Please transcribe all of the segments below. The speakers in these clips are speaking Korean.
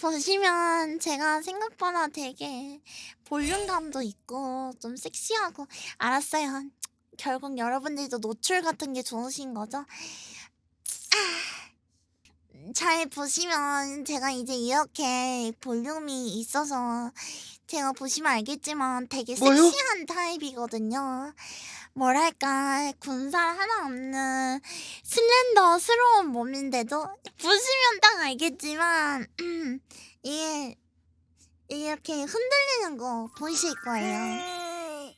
보시면 제가 생각보다 되게 볼륨감도 있고 좀 섹시하고 알았어요. 결국 여러분들도 노출 같은 게 좋으신 거죠? 아, 잘 보시면 제가 이제 이렇게 볼륨이 있어서 제가 보시면 알겠지만 되게 뭐요? 섹시한 타입이거든요. 뭐랄까 군살 하나 없는 슬렌더스러운 몸인데도 보시면 딱 알겠지만 이게 이렇게 흔들리는 거 보이실 거예요.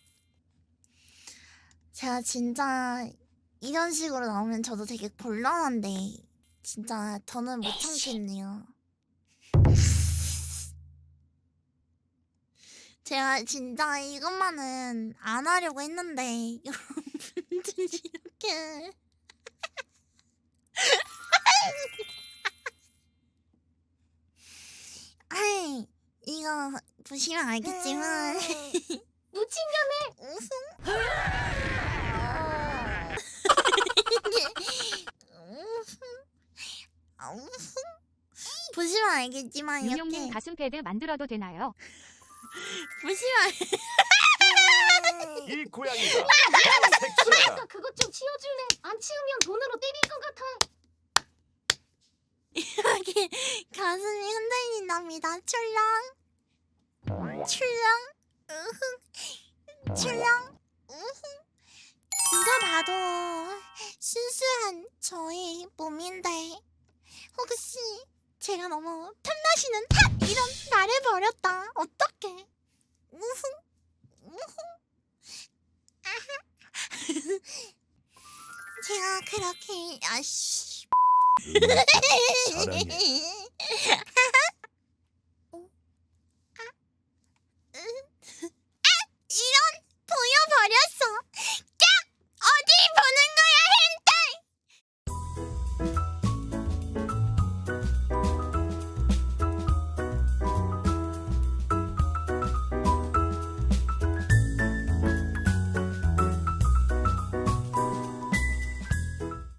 제가 진짜 이런 식으로 나오면 저도 되게 곤란한데 진짜 저는 못 참겠네요. 제가 진짜 이것만은 안 하려고 했는데 여러분들이 이렇게 아이 이거 보시면 알겠지만 무친년에 웃음? 아, 웃음? 보시면 알겠지만 윤용님 이렇게 가슴 패드 만들어도 되나요? 보시면 이 고양이가. 그러니까 그것 좀 치워줄래? 안 치우면 돈으로 때릴 것 같아. 이렇게 가슴이 흔들린답니다. 출렁, 출렁, 으흥, 출렁, 으흥. 누가 봐도 순수한 저의 몸인데 혹시 제가 너무 탐나시는 핫 이런 말해버렸다. 어떡해? 우흥, 우흥, 아하. 제가 그렇게 아씨. 사랑해.